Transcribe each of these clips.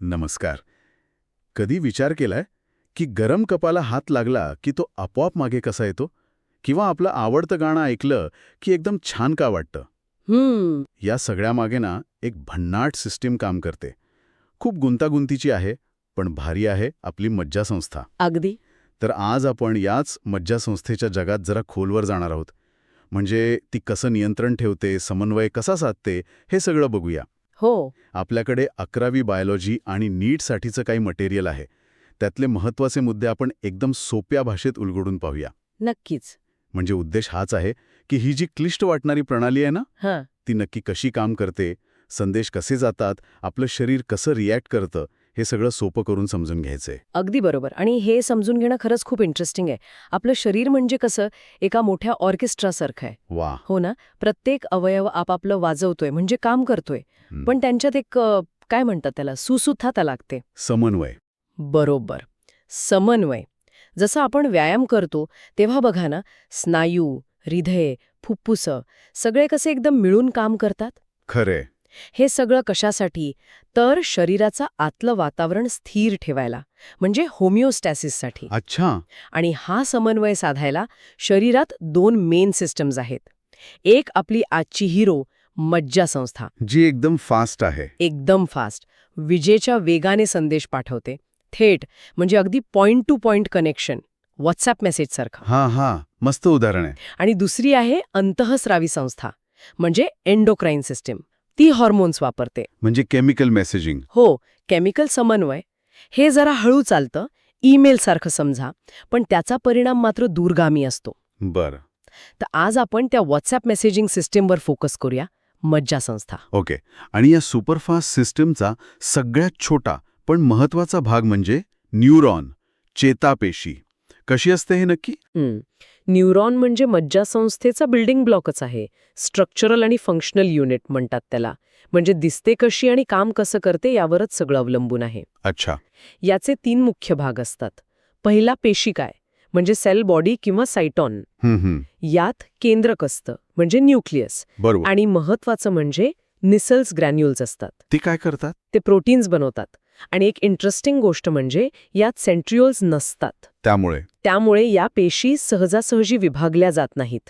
नमस्कार. कधी विचार केलाय की गरम कपाला हात लागला की तो आपोआप मागे कसा येतो? किंवा आपलं आवडतं गाणं ऐकलं की एकदम छान का वाटतं? या सगळ्यामागे ना एक भन्नाट सिस्टीम काम करते. खूप गुंतागुंतीची आहे पण भारी आहे आपली मज्जासंस्था. अगदी. तर आज आपण याच मज्जासंस्थेच्या जगात जरा खोलवर जाणार आहोत. म्हणजे ती कसं नियंत्रण ठेवते समन्वय कसा साधते हे सगळं बघूया. हो. आपल्याकडे अकरावी बायोलॉजी आणि नीटसाठीचं काही मटेरियल आहे. त्यातले महत्त्वाचे मुद्दे आपण एकदम सोप्या भाषेत उलगडून पाहूया. नक्कीच. म्हणजे उद्देश हाच आहे की ही जी क्लिष्ट वाटणारी प्रणाली आहे ना हां. ती नक्की कशी काम करते संदेश कसे जातात आपलं शरीर कसं रिॲक्ट करतं हे सगळं सोपं करून समजून घ्यायचंय. अगदी बरोबर. आणि हे समजून घेणं खरंच खूप इंटरेस्टिंग आहे. आपलं शरीर म्हणजे कसं एका मोठ्या ऑर्केस्ट्रासारखं आहे. वा. हो ना? प्रत्येक अवयव आपापलं वाजवतोय म्हणजे काम करतोय. पण त्यांच्यात एक काय म्हणतात त्याला? सुसुथता लागते. समन्वय. बरोबर. समन्वय. जसं आपण व्यायाम करतो तेव्हा बघा ना स्नायू हृदय फुफ्फुसं सगळे कसे एकदम मिळून काम करतात? खरे हे सगळं कशासाठी? तर शरीराचं आतलं वातावरण स्थिर ठेवायला म्हणजे होमिओस्टॅसिससाठी. अच्छा. आणि हा समन्वय साधायला शरीरात दोन मेन सिस्टम्स आहेत. एक आपली आजची हिरो मज्जा संस्था. जी एकदम फास्ट आहे. एकदम फास्ट. विजेच्या वेगाने संदेश पाठवते. थेट म्हणजे अगदी point to point connection WhatsApp मेसेजसारखा हा हा मस्त उदाहरण आहे. आणि दुसरी आहे अंतःस्रावी संस्था म्हणजे एंडोक्राईन सिस्टीम. ती हॉर्मोन्स वापरते. म्हणजे केमिकल मेसेजिंग हो केमिकल समन्वय. हे जरा हळू चालतं ईमेल सारखं समजा पण त्याचा परिणाम मात्र दूरगामी असतो. बरं. तर आज आपण त्या व्हॉट्सॲप मेसेजिंग सिस्टीमवर फोकस करूया मज्जा संस्था. ओके. आणि या सुपरफास्ट सिस्टमचा सगळ्यात छोटा पण महत्त्वाचा भाग म्हणजे न्यूरॉन चेतापेशी. कशी असते हे नक्की? न्यूरॉन म्हणजे मज्जा संस्थेचा बिल्डिंग ब्लॉकच आहे. स्ट्रक्चरल आणि फंक्शनल युनिट म्हणतात त्याला. म्हणजे दिसते कशी आणि काम कसं करते यावरच सगळं अवलंबून आहे. अच्छा. याचे तीन मुख्य भाग असतात. पहिला पेशिकाय म्हणजे सेल बॉडी किंवा सायटॉन. यात केंद्रक असतं म्हणजे न्यूक्लियस. आणि महत्वाचं म्हणजे निसल्स ग्रॅन्युल्स असतात. ते काय करतात? ते प्रोटीन्स बनवतात. आणि एक इंटरेस्टिंग गोष्ट म्हणजे यात सेंट्रिओल्स नसतात. त्यामुळे. त्यामुळे या पेशी सहजासहजी विभागल्या जात नाहीत.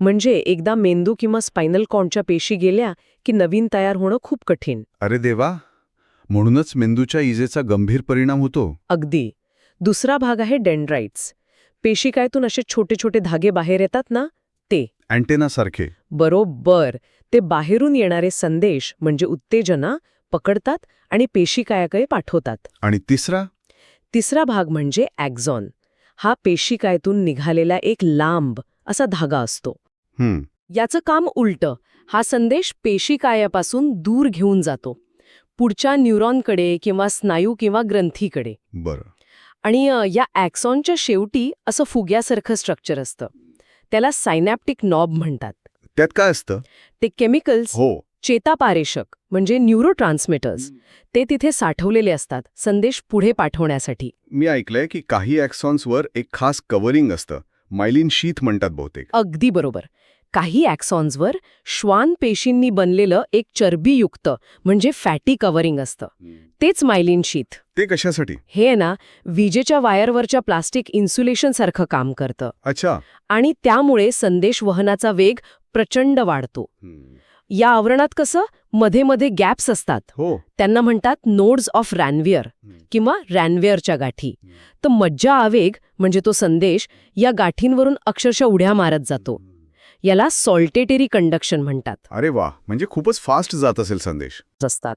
म्हणजे एकदा मेंदू किंवा स्पायनल कॉर्डच्या पेशी गेल्या की नवीन तयार होणं खूप कठीण. अरे देवा! म्हणूनच मेंदूच्या इजेचा गंभीर परिणाम होतो. अगदी. दुसरा भाग आहे डेंड्राइट्स. पेशिकायतून असे छोटे छोटे धागे बाहेर येतात ना? ते. अँटेनासारखे. बरोबर. ते बाहेरून येणारे संदेश म्हणजे उत्तेजना पकडतात आणि पेशिकायाकडे पाठवतात. आणि तिसरा? तिसरा भाग म्हणजे ॲक्झॉन. हा पेशिकायतून निघालेला एक लांब असा धागा असतो. याचं काम उलटं. हा संदेश पेशिकायापासून दूर घेऊन जातो. पुढच्या न्यूरॉनकडे किंवा स्नायू किंवा ग्रंथीकडे. बरं. आणि या ॲक्सॉनच्या शेवटी असं फुग्यासारखं स्ट्रक्चर असतं. त्याला सायनॅप्टिक नॉब म्हणतात. त्यात काय असतं? ते केमिकल्स हो. चेतापारेषक. म्हणजे न्यूरोट्रान्समिटर्स. ते तिथे साठवलेले असतात संदेश पुढे पाठवण्यासाठी. मी ऐकलंय की काही ॲक्सॉन्सवर एक खास कव्हरिंग असतं मायलिन शीथ म्हणतात बहुतेक. अगदी बरोबर. काही ॲक्सॉन्सवर श्वान पेशींनी बनलेलं एक चरबीयुक्त म्हणजे फॅटी कव्हरिंग असतं. तेच मायलिन शीथ. ते कशासाठी? हे ना विजेच्या वायरवरच्या प्लास्टिक इन्सुलेशनसारखं काम करतं. अच्छा. आणि त्यामुळे संदेश वहनाचा वेग प्रचंड वाढतो. या आवरणात कसं? मध्ये मध्ये गॅप्स असतात. हो. त्यांना म्हणतात नोड्स ऑफ रॅनवियर किंवा रॅनवेअरच्या गाठी. तर मज्जा आवेग म्हणजे तो संदेश या गाठींवरून अक्षरशः उड्या मारत जातो. याला सॉल्टेटेरी कंडक्शन म्हणतात. अरे वा. म्हणजे खूपच फास्ट जात असेल संदेश. असतात.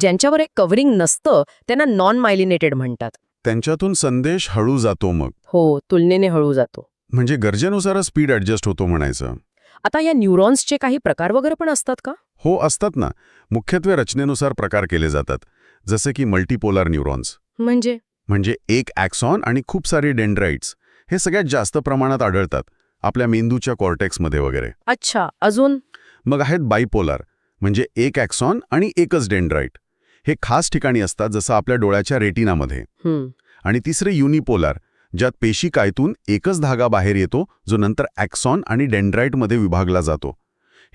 ज्यांच्यावर एक कव्हरिंग नसतं त्यांना नॉन मायलिनेटेड म्हणतात. त्यांच्यातून संदेश हळू जातो मग. हो तुलनेने हळू जातो. म्हणजे गरजेनुसारच स्पीड ॲडजस्ट होतो म्हणायचं. आता या न्यूरॉन्सचे काही प्रकार वगैरे पण असतात का? हो असतात ना. मुख्यत्वे रचनेनुसार प्रकार केले जातात. जसे की मल्टीपोलार न्यूरॉन्स. म्हणजे? म्हणजे एक ॲक्सॉन आणि खूप सारे डेंड्राइट्स. हे सगळ्यात जास्त प्रमाणात आढळतात. आपल्या मेंदूच्या कॉर्टेक्समध्ये वगैरे. अच्छा अजून? मग आहेत बायपोलार म्हणजे एक ॲक्सॉन आणि एकच डेंड्राइट. हे खास ठिकाणी असतात जसं आपल्या डोळ्याच्या रेटिनामध्ये. आणि तिसरे युनिपोलार ज्यात पेशिकायतून एकच धागा बाहेर येतो जो नंतर ॲक्सॉन आणि डेंड्राइटमध्ये विभागला जातो.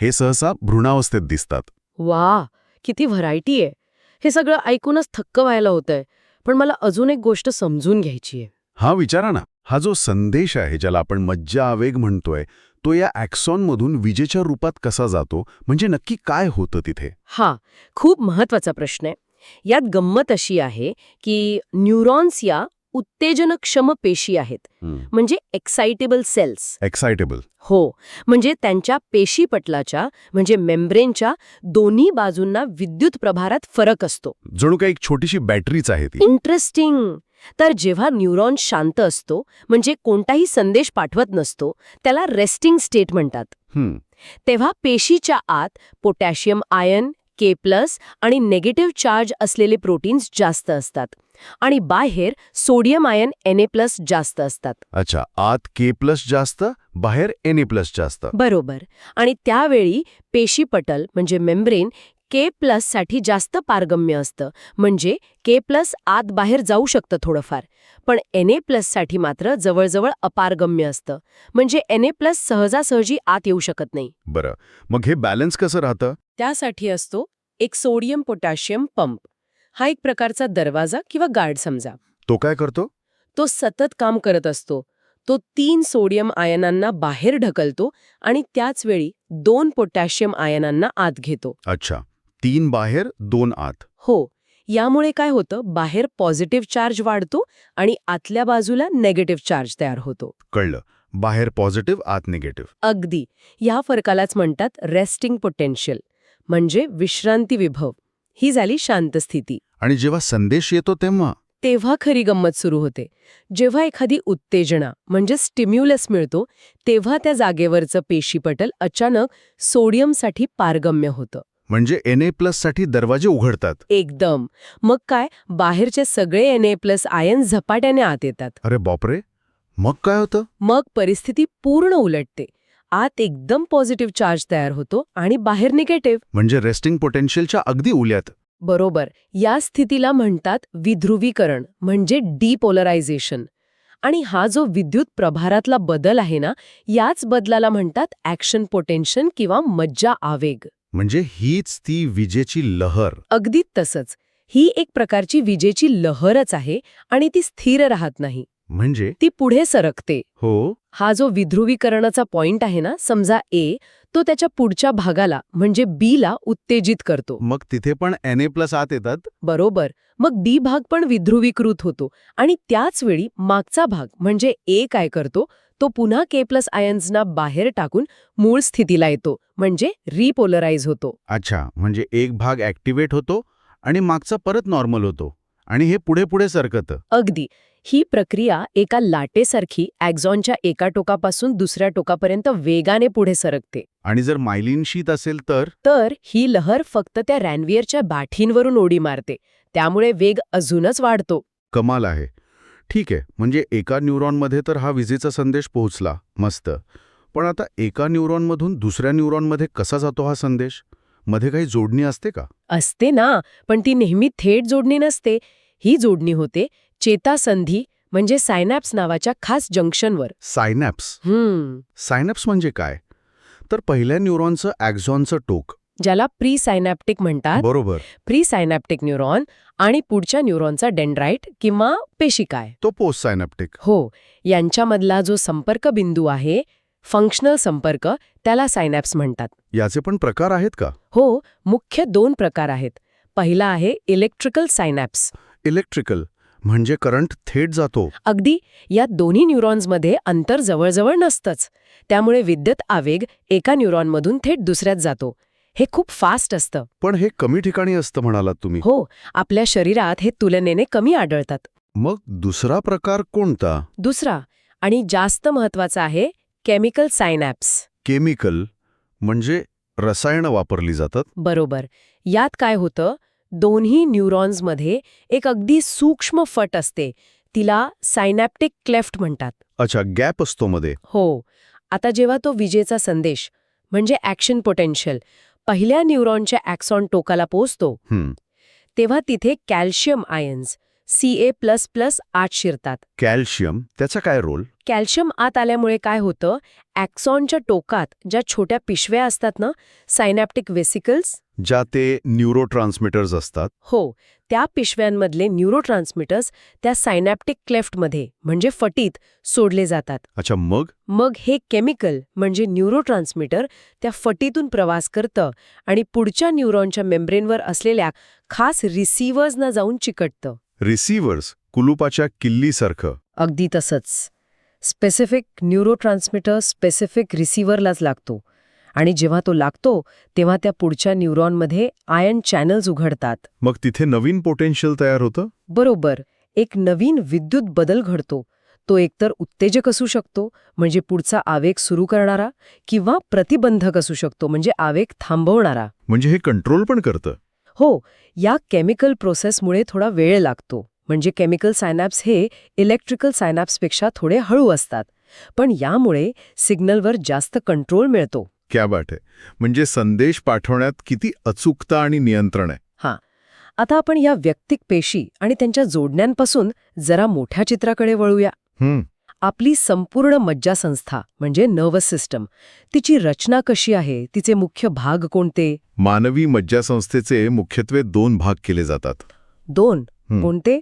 हे सहसा भ्रूणावस्थेत दिसतात. वा किती व्हरायटी आहे. हे सगळं ऐकूनच थक्क व्हायला होतंय. पण मला अजून एक गोष्ट समजून घ्यायची आहे. हा विचारा ना. हा जो संदेश आहे ज्याला आपण मज्जा आवेग म्हणतोय तो या ॲक्सॉनमधून विजेच्या रूपात कसा जातो? म्हणजे नक्की काय होतं तिथे? हा खूप महत्त्वाचा प्रश्न आहे. यात गंमत अशी आहे की न्यूरॉन्स या उत्तेजनक्षम पेशी आहेत. म्हणजे एक्साइटेबल सेल्स एक्सायटेबल हो. म्हणजे त्यांच्या पेशीपटलाच्या म्हणजे मेम्ब्रेनच्या दोन्ही बाजूंना विद्युत प्रभारात फरक असतो. जणू काही एक छोटीशी बॅटरीच आहे ती इंटरेस्टिंग तर जेव्हा न्यूरॉन शांत असतो म्हणजे कोणताही संदेश पाठवत नसतो त्याला रेस्टिंग स्टेट म्हणतात. तेव्हा पेशीच्या आत पोटॅशियम आयन के प्लस आणि नेगेटिव्ह चार्ज असलेले प्रोटीन्स जास्त असतात. आणि बाहेर sodium ion N A plus जास्त असतात. अच्छा आत के प्लस जास्त बाहेर एन ए प्लस जास्त. बरोबर. आणि त्यावेळी पेशीपटल म्हणजे मेम्ब्रेन के प्लससाठी जास्त पारगम्य असतं. म्हणजे के प्लस आत बाहेर जाऊ शकतं थोडंफार. पण एन ए प्लससाठी मात्र जवळजवळ अपारगम्य असतं. म्हणजे एन ए प्लस सहजासहजी आत येऊ शकत नाही. बरं. मग हे बॅलन्स कसं राहतं? त्यासाठी असतो एक सोडियम पोटॅशियम पंप हा एक प्रकारचा दरवाजा किंवा गार्ड समजा. तो काय करतो? तो सतत काम करत असतो. तो तीन सोडियम आयनांना बाहेर ढकलतो आणि त्याच वेळी दोन पोटॅशियम आयनांना आत घेतो. अच्छा. तीन बाहेर दोन आत. हो यामुळे काय होतं? बाहेर पॉझिटिव्ह चार्ज वाढतो आणि आतल्या बाजूला नेगेटिव्ह चार्ज तयार होतो. कळलं. बाहेर पॉझिटिव्ह आत निगेटिव्ह. अगदी. या फरकालाच म्हणतात रेस्टिंग पोटेन्शियल म्हणजे विश्रांती विभव. ही झाली शांत स्थिती. आणि जेव्हा संदेश येतो तेव्हा? तेव्हा खरी गंमत सुरू होते. जेव्हा एखादी उत्तेजना म्हणजे स्टिम्युलस मिळतो तेव्हा त्या जागेवरचं पेशीपटल अचानक सोडियमसाठी पारगम्य होतं. म्हणजे एन ए प्लससाठी दरवाजे उघडतात. एकदम. मग काय? बाहेरचे सगळे एन ए प्लस आयन झपाट्याने आत येतात. अरे बापरे! मग काय होतं? मग परिस्थिती पूर्ण उलटते. आत एकदम पॉझिटिव्ह चार्ज तयार होतो आणि बाहेर निगेटिव्ह म्हणजे रेस्टिंग पोटेन्शियलच्या अगदी उल्यात. बरोबर. या स्थितीला म्हणतात विध्रुवीकरण म्हणजे डिपोलरायझेशन आणि हा जो विद्युत प्रभारातला बदल आहे ना याच बदलाला म्हणतात ॲक्शन पोटेन्शन किंवा मज्जा आवेग. म्हणजे हीच ती विजेची लहर. अगदी तसंच. ही एक प्रकारची विजेची लहरच आहे आणि ती स्थिर राहत नाही. म्हणजे? ती पुढे सरकते. हो. हा जो विध्रुवीकरणाचा पॉइंट आहे ना समजा ए तो त्याच्या पुढच्या भागाला म्हणजे बी ला उत्तेजित करतो. मग तिथे पण एन ए प्लस आत येतात? बरोबर. मग डी भाग पण विध्रुवीकृत होतो आणि त्याच वेळी मागचा भाग म्हणजे ए काय करतो तो पुन्हा के प्लस आयन्सना बाहेर टाकून मूळ स्थितीला येतो म्हणजे रिपोलराइज होतो. अच्छा म्हणजे एक भाग ऍक्टिव्हेट होतो आणि मागचा परत नॉर्मल होतो. आणि हे पुढे पुढे सरकतं. अगदी. ही प्रक्रिया एका लाटेसारखी ॲक्झॉनच्या एका टोकापासून दुसऱ्या टोकापर्यंत वेगाने पुढे सरकते. आणि जर मायलिन शीत असेल तर? तर ही लहर फक्त त्या रॅनवियरच्या बाठींवरून उडी मारते. त्यामुळे वेग अजूनच वाढतो. कमाल आहे. ठीक आहे म्हणजे एका न्यूरॉनमध्ये तर हा विजेचा संदेश पोहोचला मस्त. पण आता एका न्यूरॉनमधून दुसऱ्या न्यूरॉनमध्ये कसा जातो हा संदेश? मध्ये काही जोडणी असते का? असते ना पण ती नेहमी थेट जोडणी नसते. ही जोडणी होते चेतासंधी म्हणजे सायनॅप्स नावाच्या खास जंक्शनवर. सायनॅप्स? हम्म. सायनॅप्स म्हणजे काय? तर पहिल्या न्यूरॉनचं ॲक्झॉनचं टोक ज्याला प्री सायनॅप्टिक म्हणतात. बरोबर. प्री सायनॅप्टिक न्यूरॉन आणि पुढच्या न्यूरॉनचा डेंड्राइट किंवा पेशिकाय. तो पोस्ट सायनॅप्टिक हो यांच्यामधला जो संपर्क बिंदू आहे फंक्शनल संपर्क त्याला सायनॅप्स म्हणतात. याचे पण प्रकार आहेत का? हो मुख्य दोन प्रकार आहेत. पहिला आहे इलेक्ट्रिकल सायनॅप्स. इलेक्ट्रिकल म्हणजे करंट थेट जातो. अगदी या दोन्ही न्यूरॉन्समध्ये अंतर जवळजवळ नसतंच. त्यामुळे विद्युत आवेग एका न्यूरॉनमधून थेट दुसऱ्यात जातो. हे खूप फास्ट असतं. पण हे कमी ठिकाणी असतं म्हणालात तुम्ही. हो आपल्या शरीरात हे तुलनेने कमी आढळतात. मग दुसरा प्रकार कोणता? दुसरा आणि जास्त महत्त्वाचा आहे केमिकल सायनॅप्स. केमिकल म्हणजे रसायनं वापरली जातात? बरोबर. यात काय होतं दोन्ही न्यूरॉन्समध्ये एक अगदी सूक्ष्म फट असते तिला सायनॅप्टिक क्लेफ्ट म्हणतात. अच्छा गॅप असतो मध्ये. हो. आता जेव्हा तो विजेचा संदेश म्हणजे ॲक्शन पोटेन्शियल पहिल्या न्यूरॉनच्या ॲक्सॉन टोकाला पोचतो तेव्हा तिथे calcium ions C A plus plus आत शिरतात. कॅल्शियम त्याचा काय रोल? कॅल्शियम आत आल्यामुळे काय होतं? ॲक्सॉनच्या टोकात ज्या छोट्या पिशव्या असतात ना सायनॅप्टिक वेसिकल्स ज्या ते न्यूरो असतात. हो त्या पिशव्यांमधले न्यूरोट्रान्समिटर्स त्या सायनॅप्टिक क्लेफ्टमध्ये म्हणजे फटीत सोडले जातात. अच्छा मग? मग हे केमिकल म्हणजे न्यूरोट्रान्समिटर त्या फटीतून प्रवास करतं आणि पुढच्या न्यूरॉनच्या मेम्ब्रेनवर असलेल्या खास रिसिव्हर्सना जाऊन चिकटतं. रिसिव्हर्स कुलुपाच्या किल्लीसारखं. अगदी तसंच. स्पेसिफिक न्यूरोट्रान्समिटर स्पेसिफिक रिसिव्हरलाच लागतो. आणि जेव्हा तो लागतो तेव्हा त्या पुढच्या न्यूरॉनमध्ये आयन चॅनल्स उघडतात. मग तिथे नवीन पोटेन्शियल तयार होतं? बरोबर. एक नवीन विद्युत बदल घडतो. तो एकतर उत्तेजक असू शकतो म्हणजे पुढचा आवेग सुरू करणारा किंवा प्रतिबंधक असू शकतो म्हणजे आवेग थांबवणारा. म्हणजे हे कंट्रोल पण करतं. हो या केमिकल प्रोसेसमुळे थोडा वेळ लागतो. म्हणजे केमिकल सायनॅप्स हे इलेक्ट्रिकल सायनॅप्सपेक्षा थोडे हळू असतात. पण यामुळे सिग्नलवर जास्त कंट्रोल मिळतो. क्या बात आहे म्हणजे संदेश पाठवण्यात किती अचूकता आणि नियंत्रण आहे. हां. आता आपण या व्यक्तिक पेशी आणि त्यांच्या जोडण्यांपासून जरा मोठ्या चित्राकडे वळूया. हम्म आपली संपूर्ण मज्जासंस्था म्हणजे नर्वस सिस्टम तिची रचना कशी आहे तिचे मुख्य भाग कोणते? मानवी मज्जासंस्थेचे मुख्यत्वे दोन भाग केले जातात. दोन. कोणते?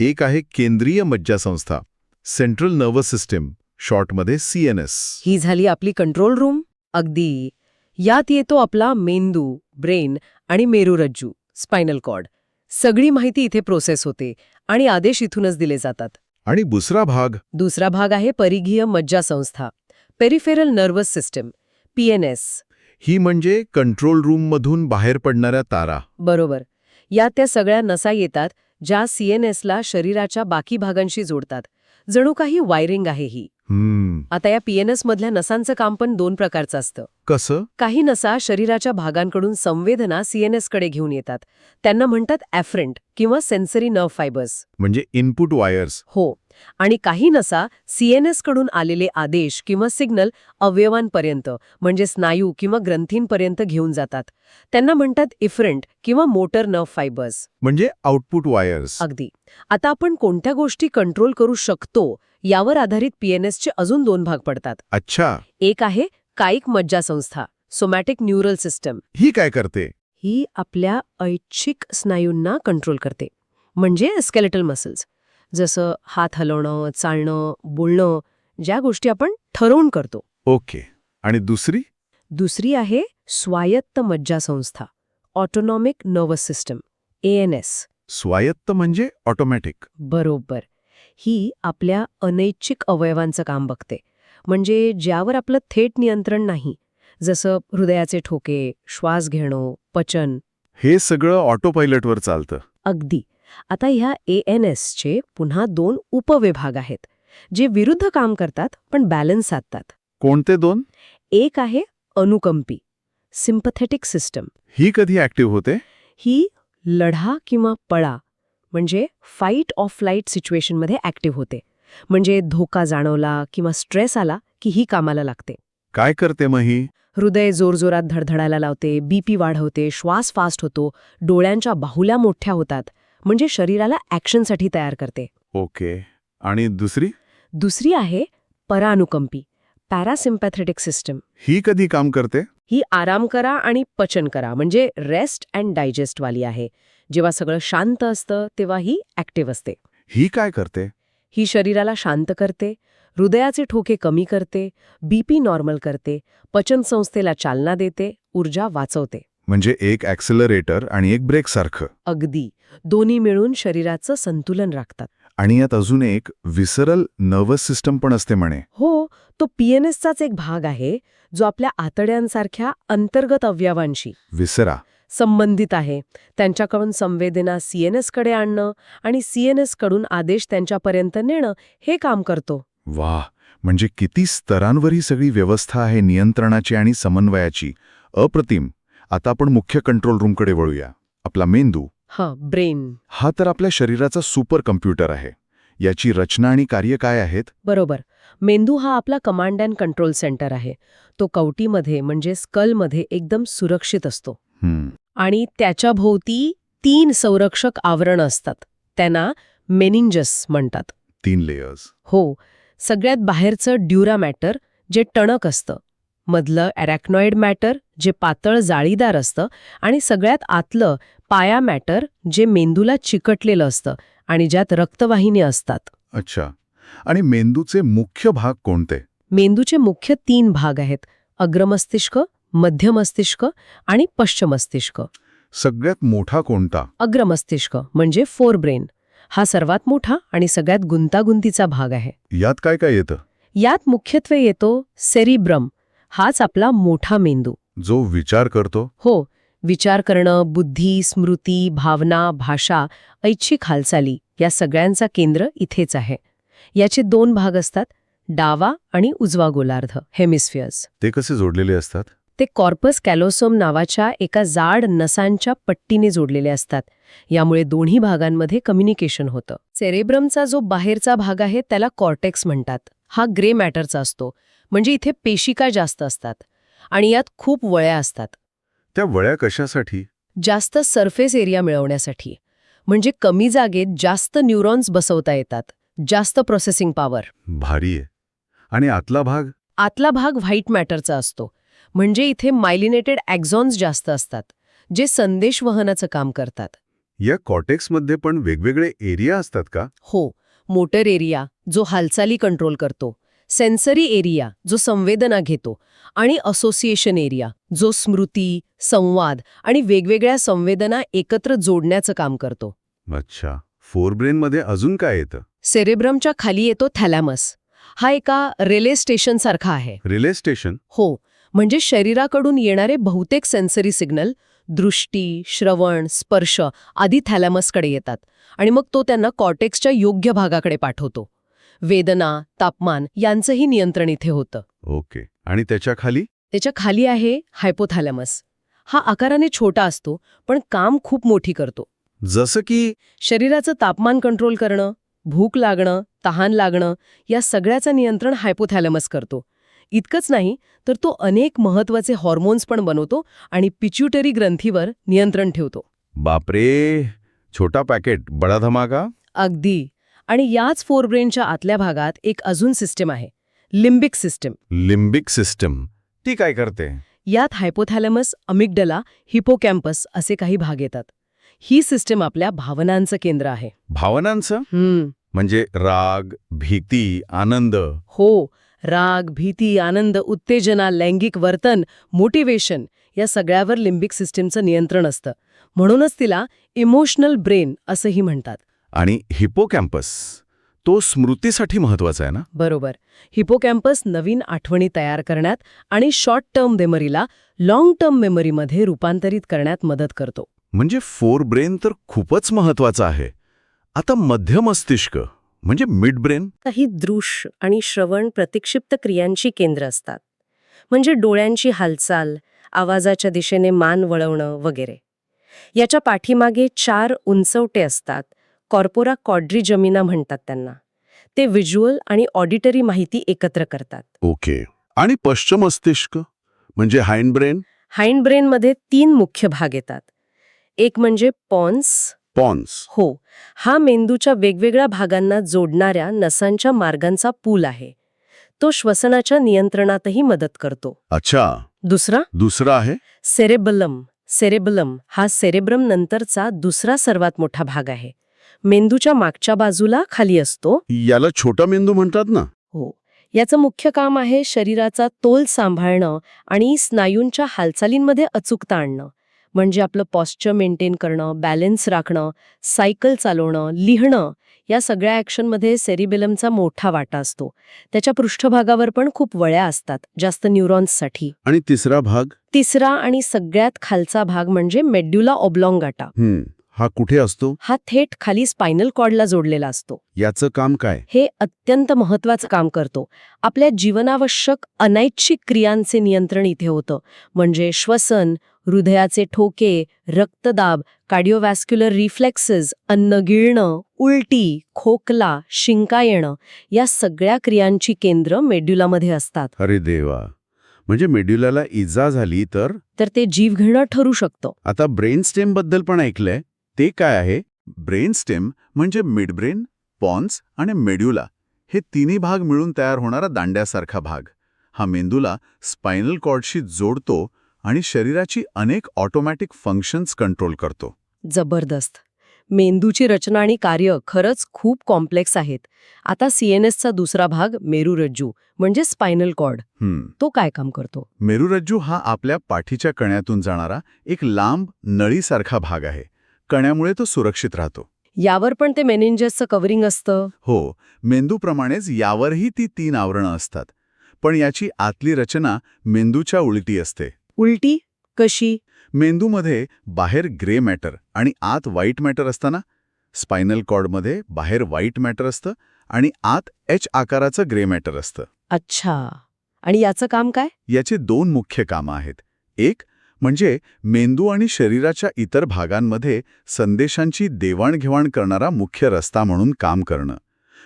एक आहे केंद्रीय मज्जासंस्था सेंट्रल नर्वस सिस्टीम शॉर्टमध्ये सी एन एस ही झाली आपली कंट्रोल रूम अगदी. यात येतो आपला मेंदू ब्रेन आणि मेरुरज्जू स्पायनल कॉर्ड सगळी माहिती इथे प्रोसेस होते आणि आदेश इथूनच दिले जातात. आणि दुसरा भाग. दुसरा भाग आहे परिघीय मज्जासंस्था पेरिफेरल नर्वस सिस्टम पीएनएस ही म्हणजे कंट्रोल रूममधून बाहेर पडणाऱ्या तारा. बरोबर. यात त्या सगळ्या नसा येतात ज्या सीएनएसला शरीराच्या बाकी भागांशी जोडतात. जणू काही वायरिंग आहे ही. आता या पीएनएस मधल्या नसांचं काम पण दोन प्रकारचं असतं. कसं? काही नसा शरीराच्या भागांकडून संवेदना सीएनएसकडे घेऊन येतात. त्यांना म्हणतात ॲफ्रंट किंवा सेन्सरी नर्व फायबर्स. म्हणजे इनपुट वायर्स. हो. आणि काही नसा सीएनएसकडून आलेले आदेश किंवा सिग्नल अवयवांपर्यंत म्हणजे स्नायू किंवा ग्रंथींपर्यंत घेऊन जातात. त्यांना म्हणतात इफरंट किंवा मोटर नर्व फायबर्स. म्हणजे आउटपुट वायर्स. अगदी. आता आपण कोणत्या गोष्टी कंट्रोल करू शकतो यावर आधारित पीएनएसचे अजून दोन भाग पडतात. अच्छा. एक आहे कायिक मज्जासंस्था सोमॅटिक न्यूरल सिस्टम ही काय करते? ही आपल्या ऐच्छिक स्नायूंना कंट्रोल करते. म्हणजे स्केलेटल मसल्स जसं हात हलवणं चालणं बोलणं ज्या गोष्टी आपण ठरवून करतो. ओके. आणि दुसरी? दुसरी आहे स्वायत्त मज्जासंस्था ऑटोनॉमिक नर्वस सिस्टम एएनएस स्वायत्त म्हणजे ऑटोमॅटिक. बरोबर. ही आपल्या अनैच्छिक अवयवांचं काम बघते. म्हणजे ज्यावर आपलं थेट नियंत्रण नाही जसं हृदयाचे ठोके श्वास घेणं पचन. हे सगळं ऑटो पायलटवर चालतं. अगदी. आता ह्या ए एन एसचे पुन्हा दोन उपविभाग आहेत जे विरुद्ध काम करतात पण बॅलन्स साधतात. कोणते दोन? एक आहे अनुकंपी सिम्पथेटिक सिस्टम ही कधी ऍक्टिव्ह होते? ही लढा किंवा पळा म्हणजे फाईट ऑफ फ्लाईट सिच्युएशनमध्ये ॲक्टिव्ह होते. म्हणजे धोका जाणवला किंवा स्ट्रेस आला की ही कामाला लागते. काय करते मग ही? हृदय जोरजोरात धडधडायला लावते बीपी वाढवते श्वास फास्ट होतो डोळ्यांच्या बाहुल्या मोठ्या होतात म्हणजे शरीराला ॲक्शनसाठी तयार करते. ओके. आणि दुसरी? दुसरी आहे परानुकंपी पॅरासिम्पॅथेटिक सिस्टम. ही कधी काम करते? ही आराम करा आणि पचन करा म्हणजे रेस्ट अँड डायजेस्ट वाली आहे. जेव्हा सगळं शांत असतं तेव्हा ही ॲक्टिव्ह असते. ही काय करते? ही शरीराला शांत करते हृदयाचे ठोके कमी करते बीपी नॉर्मल करते पचनसंस्थेला चालना देते ऊर्जा वाचवते. म्हणजे एक ॲक्सेलरेटर आणि एक ब्रेक सारखं. अगदी. दोन्ही मिळून शरीराचं संतुलन राखतात. आणि यात अजून एक विसरल नर्वस सिस्टम पण असते म्हणे. हो तो पीएनएसचाच एक भाग आहे जो आपल्या आतड्यांसारख्या अंतर्गत अवयवांशी विसरा संबंधित आहे. त्यांच्याकडून संवेदना सीएनएसकडे आणणं आणि सीएनएसकडून आदेश त्यांच्यापर्यंत नेणं हे काम करतो. वाह! म्हणजे किती स्तरांवर ही सगळी व्यवस्था आहे नियंत्रणाची आणि समन्वयाची. अप्रतिम. आता आपण मुख्य कंट्रोल रूमकडे वळूया. आपला मेंदू हां ब्रेन हा तर आपल्या शरीराचा सुपर कम्प्युटर आहे. याची रचना आणि कार्य काय आहेत? बरोबर. मेंदू हा आपला कमांड अँड कंट्रोल सेंटर आहे. तो कवटीमध्ये म्हणजे स्कलमध्ये एकदम सुरक्षित असतो. हम्म, आणि त्याच्या भोवती तीन संरक्षक आवरण असतात. त्यांना मेनिंजस म्हणतात. तीन लेयर्स हो. सगळ्यात बाहेरचं ड्युरा मॅटर जे टणक असतं. मधलं ॲरॅक्नॉइड मॅटर जे पातळ जाळीदार असतं आणि सगळ्यात आतलं पाया मॅटर जे मेंदूला चिकटलेलं असतं आणि ज्यात रक्तवाहिनी असतात. अच्छा. आणि मेंदूचे मुख्य भाग कोणते? मेंदूचे मुख्य तीन भाग आहेत. अग्रमस्तिष्क मध्य मस्तिष्क आणि पश्च मस्तिष्क. सगळ्यात मोठा कोणता? अग्रमस्तिष्क म्हणजे फोर ब्रेन हा सर्वात मोठा आणि सगळ्यात गुंतागुंतीचा भाग आहे. यात काय काय येतं? यात मुख्यत्वे येतो सेरिब्रम हाच आपला मोठा मेंदू. जो विचार करतो? हो विचार करणं बुद्धी स्मृती भावना भाषा ऐच्छिक हालचाली या सगळ्यांचा केंद्र इथेच आहे. याचे दोन भाग असतात डावा आणि उजवा गोलार्ध हेमिस्फियर्स. ते कसे जोडलेले असतात? ते कॉर्पस कॅलोसोम नावाच्या एका जाड नसांच्या पट्टीने जोडलेले असतात. यामुळे दोन्ही भागांमध्ये कम्युनिकेशन होतं. सेरेब्रमचा जो बाहेरचा भाग आहे त्याला कॉर्टेक्स म्हणतात. हा ग्रे मॅटरचा असतो. म्हणजे इथे पेशिका जास्त असतात? आणि यात खूप वळ्या असतात. त्या वळ्या कशासाठी? जास्त सरफेस एरिया मिळवण्यासाठी. म्हणजे कमी जागेत जास्त न्यूरॉन्स बसवता येतात. जास्त प्रोसेसिंग पॉवर. भारी आहे. आणि आतला भाग? आतला भाग व्हाईट मॅटरचा असतो. म्हणजे इथे मायलिनेटेड ॲक्झॉन्स जास्त असतात जे संदेश वहनाचं काम करतात. या कॉटेक्समध्ये पण वेगवेगळे एरिया असतात का? हो. मोटर एरिया जो हालचाली कंट्रोल करतो सेन्सरी एरिया जो संवेदना घेतो आणि असोसिएशन एरिया जो स्मृती संवाद आणि वेगवेगळ्या संवेदना एकत्र जोडण्याचं काम करतो. अच्छा. फोर ब्रेनमध्ये अजून काय येतं? सेरेब्रमच्या खाली येतो थॅलॅमस. हा एका रेल्वे स्टेशनसारखा आहे. Relay station? हो. म्हणजे शरीराकडून येणारे बहुतेक सेन्सरी सिग्नल दृष्टी श्रवण स्पर्श आदी थॅलॅमसकडे येतात आणि मग तो त्यांना कॉर्टेक्सच्या योग्य भागाकडे पाठवतो. वेदना तापमान यांचंही नियंत्रण इथे होतं. ओके. आणि त्याच्याखाली? त्याच्याखाली आहे हायपोथॅलॅमस. हा आकाराने छोटा असतो पण काम खूप मोठी करतो. जसं की? शरीराचं तापमान कंट्रोल करणं भूक लागणं तहान लागणं या सगळ्याचं नियंत्रण हायपोथॅलॅमस करतो. इतकंच नाही तर तो अनेक महत्त्वाचे हॉर्मोन्स पण बनवतो आणि पिच्युटरी ग्रंथीवर नियंत्रण ठेवतो. बापरे! छोटा पॅकेट बडा धमाका? अगदी. आणि याच फोरब्रेनच्या आतल्या भागात एक अजून सिस्टीम आहे लिम्बिक सिस्टीम लिम्बिक सिस्टम ती काय करते? यात हायपोथॅलॅमस अमिगडला हिपोकॅम्पस असे काही भाग येतात. ही सिस्टीम आपल्या भावनांचं केंद्र आहे. भावनांचं? म्हणजे राग भीती आनंद. हो. राग भीती आनंद उत्तेजना लैंगिक वर्तन मोटिवेशन या सगळ्यावर लिम्बिक सिस्टीमचं नियंत्रण असतं. म्हणूनच तिला इमोशनल ब्रेन असंही म्हणतात. आणि हिपोकॅम्पस तो स्मृतीसाठी महत्त्वाचा आहे ना? बरोबर. हिपोकॅम्पस नवीन आठवणी तयार करण्यात आणि शॉर्ट टर्म मेमरीला लाँग टर्म मेमरीमध्ये रूपांतरित करण्यात मदत करतो. म्हणजे फोर ब्रेन तर खूपच महत्त्वाचा आहे. आता मध्य मस्तिष्क म्हणजे मिड ब्रेन काही दृश्य आणि श्रवण प्रतिक्षिप्त क्रियांची केंद्र असतात. म्हणजे डोळ्यांची हालचाल आवाजाच्या दिशेने मान वळवणं वगैरे. याच्या पाठीमागे चार उंचवटे असतात कॉर्पोरा कॉड्रिजमिना म्हणतात त्यांना. ते व्हिज्युअल आणि ऑडिटरी माहिती एकत्र करतात. ओके. आणि पश्चिम मस्तिष्क म्हणजे हाइंड ब्रेन? हाइंड ब्रेनमध्ये तीन मुख्य भाग येतात. एक म्हणजे पॉन्स पॉन्स. हो हा मेंदूच्या वेगवेगळ्या भागांना जोडणाऱ्या नसांच्या मार्गांचा पूल आहे. तो श्वसनाच्या नियंत्रणातही मदत करतो. अच्छा. दुसरा? दुसरा आहे? सेरेबलम. सेरेबलम हा सेरेब्रम नंतरचा दुसरा सर्वात मोठा भाग आहे. मेंदूच्या मागच्या बाजूला खाली असतो. याला छोटा मेंदू म्हणतात ना? हो. याचं मुख्य काम आहे शरीराचा तोल सांभाळणं आणि स्नायूंच्या हालचालींमध्ये अचूकता आणणं. म्हणजे आपलं पॉस्चर मेंटेन करणं बॅलन्स राखणं सायकल चालवणं लिहिणं या सगळ्या ॲक्शनमध्ये सेरिबेलमचा मोठा वाटा असतो. त्याच्या पृष्ठभागावर पण खूप वळ्या असतात जास्त न्यूरॉन्ससाठी आणि तिसरा भाग? तिसरा आणि सगळ्यात खालचा भाग म्हणजे मेड्युला ऑब्लॉंगाटा हा कुठे असतो? हा थेट खाली स्पायनल कॉर्डला जोडलेला असतो. याचं काम काय? हे अत्यंत महत्वाचं काम करतो. आपल्या जीवनावश्यक अनैच्छिक क्रियांचे नियंत्रण इथे होतं. म्हणजे श्वसन हृदयाचे ठोके रक्तदाब कार्डिओवॅस्क्युलर रिफ्लेक्सेस अन्न गिळणं उलटी खोकला शिंका येणं या सगळ्या क्रियांची केंद्र मेड्युलामध्ये असतात. अरे देवा. म्हणजे मेड्युलाला इजा झाली तर? तर ते जीवघेणं ठरू शकतं. आता ब्रेन स्टेमबद्दल पण ऐकलंय. ते काय आहे? ब्रेन स्टेम म्हणजे मिडब्रेन पॉन्स आणि मेड्युला हे तिन्ही भाग मिळून तयार होणारा दांड्यासारखा भाग. हा मेंदूला स्पायनल कॉर्डशी जोडतो आणि शरीराची अनेक ऑटोमॅटिक फंक्शन्स कंट्रोल करतो. जबरदस्त. मेंदूची रचना आणि कार्य खरंच खूप कॉम्प्लेक्स आहेत. आता सीएनएसचा दुसरा भाग मेरुरज्जू म्हणजे स्पायनल कॉर्ड हम्म. तो काय काम करतो? मेरुरज्जू हा आपल्या पाठीच्या कण्यातून जाणारा एक लांब नळीसारखा भाग आहे. कण्यामुळे तो सुरक्षित राहतो. यावर पण ते मेनिंजसचं कव्हरिंग असतं? हो मेंदूप्रमाणेच यावरही ती तीन आवरणं असतात. पण याची आतली रचना मेंदूच्या उलटी असते. उलटी कशी? मेंदूमध्ये बाहेर ग्रे मॅटर आणि आत व्हाईट मॅटर असताना? स्पायनल कॉर्डमध्ये बाहेर व्हाईट मॅटर असतं आणि आत एच आकाराचं ग्रे मॅटर असतं. अच्छा. आणि याचं काम काय? याचे दोन मुख्य कामं आहेत. एक म्हणजे मेंदू आणि शरीराच्या इतर भागांमध्ये संदेशांची देवाणघेवाण करणारा मुख्य रस्ता म्हणून काम करणं.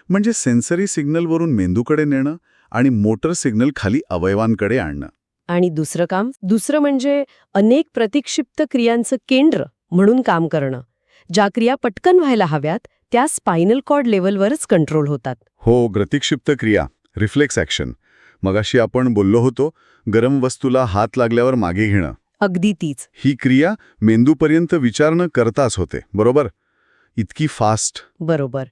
म्हणजे सेन्सरी सिग्नलवरून मेंदूकडे नेणं आणि मोटर सिग्नल खाली अवयवांकडे आणणं. आणि दुसरं काम दुसरं म्हणजे अनेक प्रतिक्षिप्त क्रियांचं केंद्र म्हणून काम करणं. ज्या क्रिया पटकन व्हायला हव्यात त्या स्पायनल कॉर्ड लेवलवरच कंट्रोल होतात. हो गतिक्षिप्त क्रिया रिफ्लेक्स ॲक्शन. मगाशी आपण बोललो होतो गरम वस्तूला हात लागल्यावर मागे घेणं. अगदी तीच. ही क्रिया मेंदूपर्यंत विचार न करताच होते बरोबर? इतकी फास्ट. बरोबर.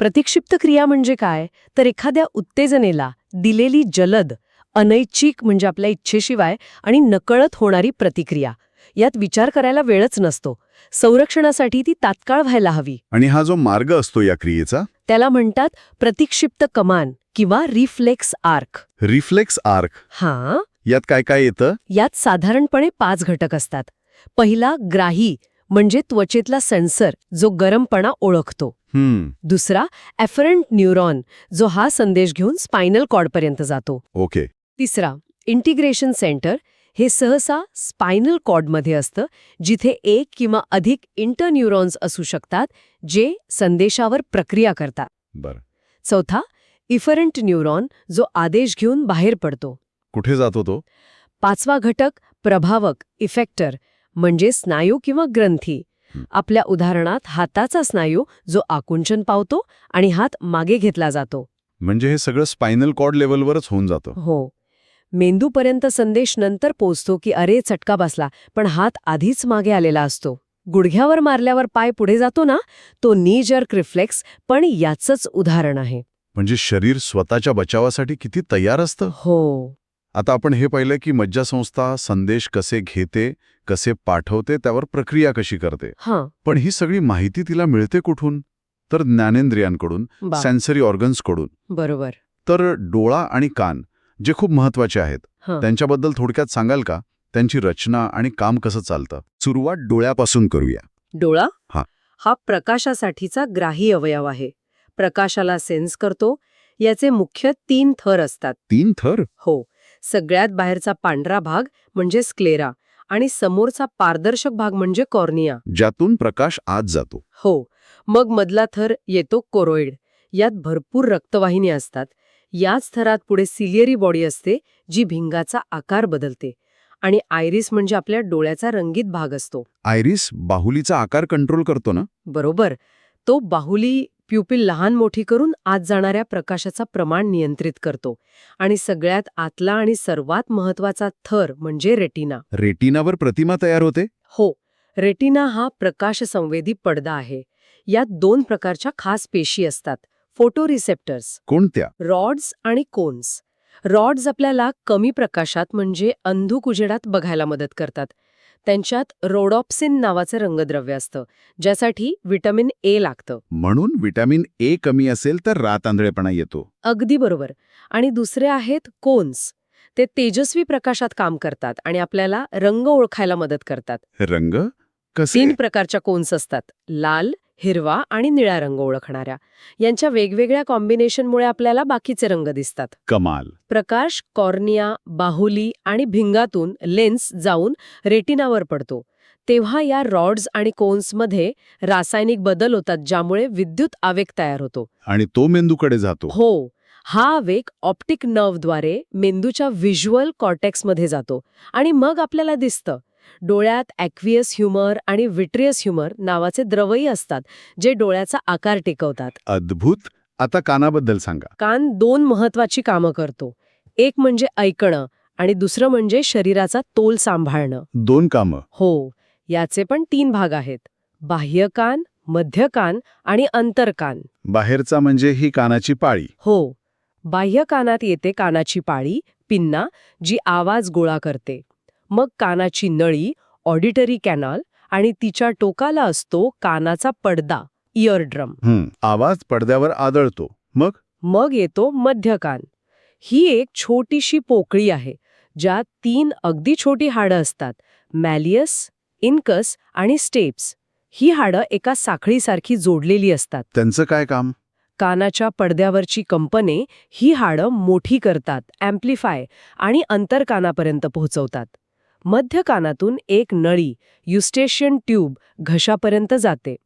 प्रतिक्षिप्त क्रिया म्हणजे काय? तर एखाद्या उत्तेजनेला दिलेली जलद अनैच्छिक म्हणजे आपल्या इच्छेशिवाय आणि नकळत होणारी प्रतिक्रिया. यात विचार करायला वेळच नसतो. संरक्षणासाठी ती तात्काळ व्हायला हवी. आणि हा जो मार्ग असतो या क्रियेचा? त्याला म्हणतात प्रतिक्षिप्त कमान किंवा रिफ्लेक्स आर्क. Reflex arc. हां. यात काय काय येतं? यात साधारणपणे पाच घटक असतात. पहिला ग्राही म्हणजे त्वचेतला सेन्सर जो गरमपणा ओळखतो. हम्म. दुसरा ॲफरंट न्यूरॉन जो हा संदेश घेऊन स्पायनल कॉर्डपर्यंत जातो. ओके. तिसरा इंटिग्रेशन सेंटर हे सहसा स्पायनल कॉर्डमध्ये असतं जिथे एक किंवा अधिक इंटरन्यूरॉन्स असू शकतात जे संदेशावर प्रक्रिया करतात. बरं. चौथा इफरंट न्यूरॉन जो आदेश घेऊन बाहेर पडतो. कुठे जातो तो? पाचवा घटक प्रभावक इफेक्टर म्हणजे स्नायू किंवा ग्रंथी. आपल्या उदाहरणात हाताचा स्नायू जो आकुंचन पावतो आणि हात मागे घेतला जातो. म्हणजे हे सगळं स्पायनल कॉर्ड लेवलवरच होऊन जातं. हो. मेंदूपर्यंत संदेश नंतर पोचतो की अरे चटका बसला पण हात आधीच मागे आलेला असतो. गुडघ्यावर मारल्यावर पाय पुढे जातो ना तो नी जर्क रिफ्लेक्स पण याचंच उदाहरण आहे. म्हणजे शरीर स्वतःच्या बचावासाठी किती तयार असतं? हो. आता आपण हे पाहिलं की मज्जासंस्था संदेश कसे घेते कसे पाठवते त्यावर प्रक्रिया कशी करते. हां. पण ही सगळी माहिती तिला मिळते कुठून? तर ज्ञानेंद्रियांकडून सेन्सरी ऑर्गन्सकडून बरोबर. तर डोळा आणि कान जे खूप महत्त्वाचे आहेत. त्यांच्याबद्दल थोडक्यात सांगाल का? त्यांची रचना आणि काम कसं चालतं? सुरुवात डोळ्यापासून करूया. डोळा? हा. हा प्रकाशासाठीचा ग्राही अवयव आहे. प्रकाशाला सेन्स करतो. याचे मुख्य तीन थर असतात. तीन थर? हो. सगळ्यात बाहेरचा पांढरा भाग म्हणजे स्क्लेरा आणि समोरचा पारदर्शक भाग म्हणजे कॉर्निया ज्यातून प्रकाश आत जातो. हो. मग मधला थर येतो कोरोइड. यात भरपूर रक्तवाहिनी असतात. याच थरात पुढे सिलियरी बॉडी असते जी भिंगाचा आकार बदलते आणि आयरिस म्हणजे आपल्या डोळ्याचा रंगीत भाग असतो. आयरिस बाहुलीचा आकार कंट्रोल करतो ना? बरोबर. तो बाहुली प्युपिल लहान मोठी करून आत जाणाऱ्या प्रकाशाचा प्रमाण नियंत्रित करतो आणि सगळ्यात आतला आणि सर्वात महत्त्वाचा थर म्हणजे रेटिना रेटिनावर प्रतिमा तयार होते? हो. रेटिना हा प्रकाशसंवेदी पडदा आहे. यात दोन प्रकारच्या खास पेशी असतात. फोटोरिसेप्टर्स. कोणत्या? रॉड्स आणि कोन्स. रॉड्स आपल्याला कमी प्रकाशात म्हणजे अंधुक उजेडात बघायला मदत करतात. त्यांच्यात रोडॉप्सिन नावाचं रंगद्रव्य असतं ज्यासाठी विटॅमिन ए लागतं. म्हणून विटॅमिन ए कमी असेल तर रात आंधळेपणा येतो. अगदी बरोबर. आणि दुसरे आहेत कोन्स. ते तेजस्वी प्रकाशात काम करतात आणि आपल्याला रंग ओळखायला मदत करतात. रंग? कसे? तीन प्रकारच्या कोन्स असतात. लाल हिरवा आणि निळा रंग ओळखणाऱ्या. यांच्या वेगवेगळ्या कॉम्बिनेशनमुळे आपल्याला बाकीचे रंग दिसतात. कमाल. प्रकाश कॉर्निया बाहुली आणि भिंगातून लेन्स जाऊन रेटिनावर पडतो. तेव्हा या रॉड्स आणि कोन्समध्ये रासायनिक बदल होतात ज्यामुळे विद्युत आवेग तयार होतो. आणि तो मेंदूकडे जातो. हो हा आवेग ऑप्टिक नर्वद्वारे मेंदूच्या व्हिज्युअल कॉर्टेक्समध्ये जातो आणि मग आपल्याला दिसतं. डोळ्यात ॲक्वियस ह्युमर आणि विट्रियस ह्युमर नावाचे द्रवही असतात जे डोळ्याचा आकार टेकवतात. अद्भुत. आता कानाबद्दल सांगा. कान दोन महत्वाची कामं करतो. एक म्हणजे ऐकणं आणि दुसरं म्हणजे शरीराचा तोल सांभाळणं. दोन कामं. हो याचे पण तीन भाग आहेत. बाह्य कान मध्य कान आणि अंतरकान बाहेरचा म्हणजे ही कानाची पाळी. हो बाह्य कानात येते कानाची पाळी पिन्ना जी आवाज गोळा करते. मग कानाची नळी ऑडिटरी कॅनॉल आणि तिच्या टोकाला असतो कानाचा पडदा इयर ड्रम हं, आवाज पडद्यावर आदळतो. मग? मग येतो मध्य कान ही एक छोटीशी पोकळी आहे ज्यात तीन अगदी छोटी हाडं असतात मॅलियस इनकस आणि स्टेप्स. ही हाडं एका साखळीसारखी जोडलेली असतात. त्यांचं काय काम? कानाच्या पडद्यावरची कंपने ही हाडं मोठी करतात ॲम्प्लिफाय आणि अंतरकानापर्यंत पोहोचवतात. मध्य कानातून एक नळी युस्टेशियन ट्यूब घशापर्यंत जाते.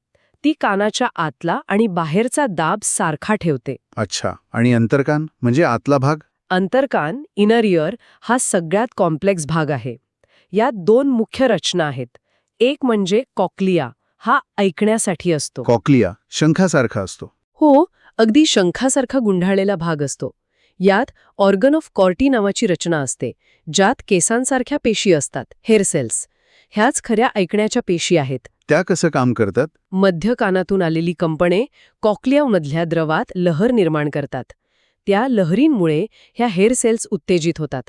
ती कानाच्या आतला आणि बाहेरचा दाब सारखा ठेवते. अच्छा. आणि अंतरकान? म्हणजे आतला भाग? अंतरकान इनर इयर हा सगळ्यात कॉम्प्लेक्स भाग आहे. यात दोन मुख्य रचना आहेत. एक म्हणजे कॉक्लिया हा ऐकण्यासाठी असतो. कॉकलिया शंखासारखा असतो. हो अगदी शंखासारखा गुंढाळलेला भाग असतो. यात ऑर्गन ऑफ कॉर्टी नावाची रचना असते ज्यात केसांसारख्या पेशी असतात हेअर सेल्स. ह्याच खऱ्या ऐकण्याच्या पेशी आहेत. त्या कसं काम करतात? मध्य कानातून आलेली कंपने कॉक्लियामधल्या द्रवात लहर निर्माण करतात. त्या लहरींमुळे ह्या हेअर सेल्स उत्तेजित होतात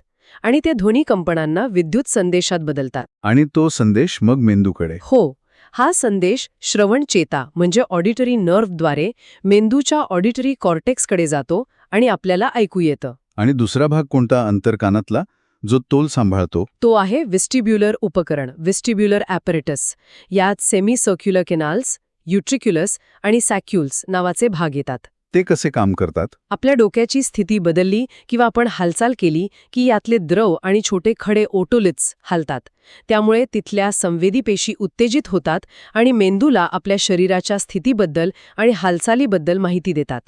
आणि ते ध्वनी कंपनांना विद्युत संदेशात बदलतात. आणि तो संदेश मग मेंदूकडे. हो हा संदेश श्रवण चेता म्हणजे ऑडिटरी नर्व्हद्वारे मेंदूच्या ऑडिटरी कॉर्टेक्सकडे जातो आणि आपल्याला ऐकू येतं. आणि दुसरा भाग कोणता अंतरकानातला? जो तोल सांभाळतो? तो आहे विस्टिब्युलर उपकरण विस्टिब्युलर ॲपरेटस. यात सेमी सर्क्युलर केनाल्स युट्रिक्युलस आणि सॅक्युल्स नावाचे भाग येतात. ते कसे काम करतात? आपल्या डोक्याची स्थिती बदलली किंवा आपण हालचाल केली की यातले द्रव आणि छोटे खडे ओटोलिट्स हालतात. त्यामुळे तिथल्या संवेदी पेशी उत्तेजित होतात आणि मेंदूला आपल्या शरीराच्या स्थितीबद्दल आणि हालचालीबद्दल माहिती देतात.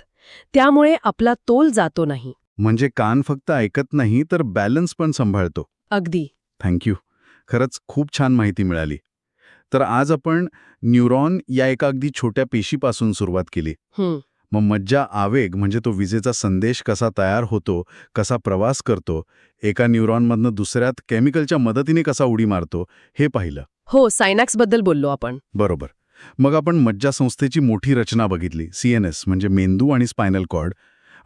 त्यामुळे आपला तोल जातो नाही. म्हणजे कान फक्त ऐकत नाही तर बॅलन्स पण सांभाळतो. अगदी. थँक्यू खरंच खूप छान माहिती मिळाली. तर आज आपण न्यूरॉन या एका अगदी छोट्या पेशीपासून सुरुवात केली. मग मज्जा आवेग म्हणजे तो विजेचा संदेश कसा तयार होतो कसा प्रवास करतो एका न्यूरॉनमधनं दुसऱ्यात केमिकलच्या मदतीने कसा उडी मारतो हे पाहिलं. हो सायनॅक्सबद्दल बोललो आपण. बरोबर. मग आपण मज्जा संस्थेची मोठी रचना बघितली सी एन एस म्हणजे मेंदू आणि स्पायनल कॉर्ड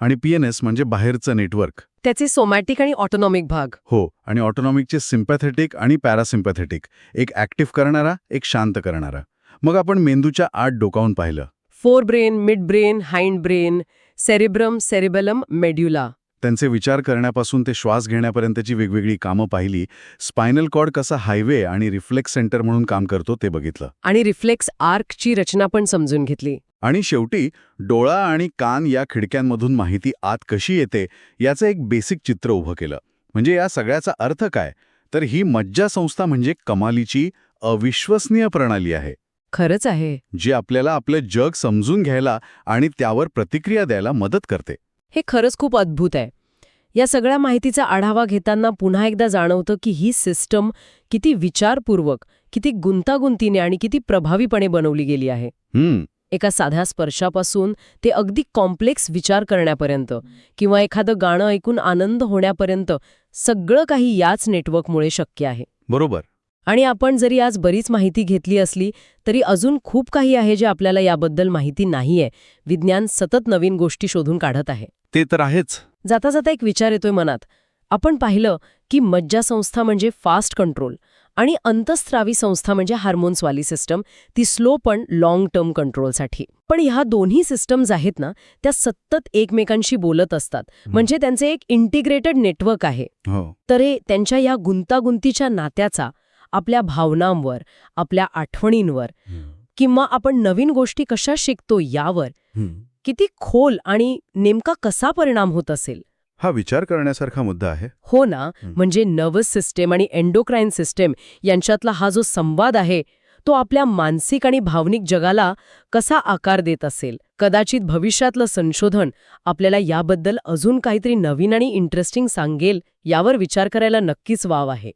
आणि पी एन एस म्हणजे बाहेरचं नेटवर्क. त्याचे सोमॅटिक आणि ऑटोनॉमिक भाग. हो आणि ऑटोनॉमिकचे सिम्पॅथेटिक आणि पॅरासिम्पॅथेटिक. एक ॲक्टिव्ह करणारा एक शांत करणारा. मग आपण मेंदूच्या आत डोकावून पाहिलं. Fore brain mid brain hind brain cerebrum cerebellum medulla त्यांचे विचार करण्यापासून ते श्वास घेण्यापर्यंतची वेगवेगळी कामं पाहिली. स्पायनल कॉर्ड कसा हायवे आणि रिफ्लेक्स सेंटर म्हणून काम करतो ते बघितलं. आणि रिफ्लेक्स आर्कची रचना पण समजून घेतली. आणि शेवटी डोळा आणि कान या खिडक्यांमधून माहिती आत कशी येते याचं एक बेसिक चित्र उभं केलं. म्हणजे या सगळ्याचा अर्थ काय? तर ही मज्जा संस्था म्हणजे कमालीची अविश्वसनीय प्रणाली आहे. खरंच आहे. जी आपल्याला आपलं जग समजून घ्यायला आणि त्यावर प्रतिक्रिया द्यायला मदत करते. हे खरंच खूप अद्भुत आहे. या सगळ्या माहितीचा आढावा घेताना पुन्हा एकदा जाणवतं की ही सिस्टम किती विचारपूर्वक किती गुंतागुंतीने आणि किती प्रभावीपणे बनवली गेली आहे. एका साध्या स्पर्शापासून ते अगदी कॉम्प्लेक्स विचार करण्यापर्यंत किंवा एखादं गाणं ऐकून आनंद होण्यापर्यंत सगळं काही याच नेटवर्कमुळे शक्य आहे. बरोबर. आणि आपण जरी आज बरीच माहिती घेतली असली तरी अजून खूप काही आहे जे आपल्याला याबद्दल माहिती नाहीये. विज्ञान सतत नवीन गोष्टी शोधून काढत आहे. ते तर आहेच. जाता जाता एक विचार येतोय मनात. आपण पाहिलं की मज्जा संस्था म्हणजे फास्ट कंट्रोल आणि अंतस्त्रावी संस्था म्हणजे हार्मोन्सवाली सिस्टम ती स्लो पण लाँग टर्म कंट्रोलसाठी पण ह्या दोन्ही सिस्टम्स आहेत ना त्या सतत एकमेकांशी बोलत असतात. म्हणजे त्यांचे एक इंटिग्रेटेड नेटवर्क आहे. हो. तर हे त्यांच्या या गुंतागुंतीच्या नात्याचा आपल्या भावनांवर आपल्या आठवणींवर किंवा आपण नवीन गोष्टी कशा शिकतो यावर किती खोल आणि नेमका कसा परिणाम होत असेल? हा विचार करण्यासारखा मुद्दा आहे. हो ना. म्हणजे नर्वस सिस्टेम आणि एंडोक्राईन सिस्टेम यांच्यातला हा जो संवाद आहे तो आपल्या मानसिक आणि भावनिक जगाला कसा आकार देत असेल? कदाचित भविष्यातलं संशोधन आपल्याला याबद्दल अजून काहीतरी नवीन आणि इंटरेस्टिंग सांगेल यावर विचार करायला नक्कीच वाव आहे.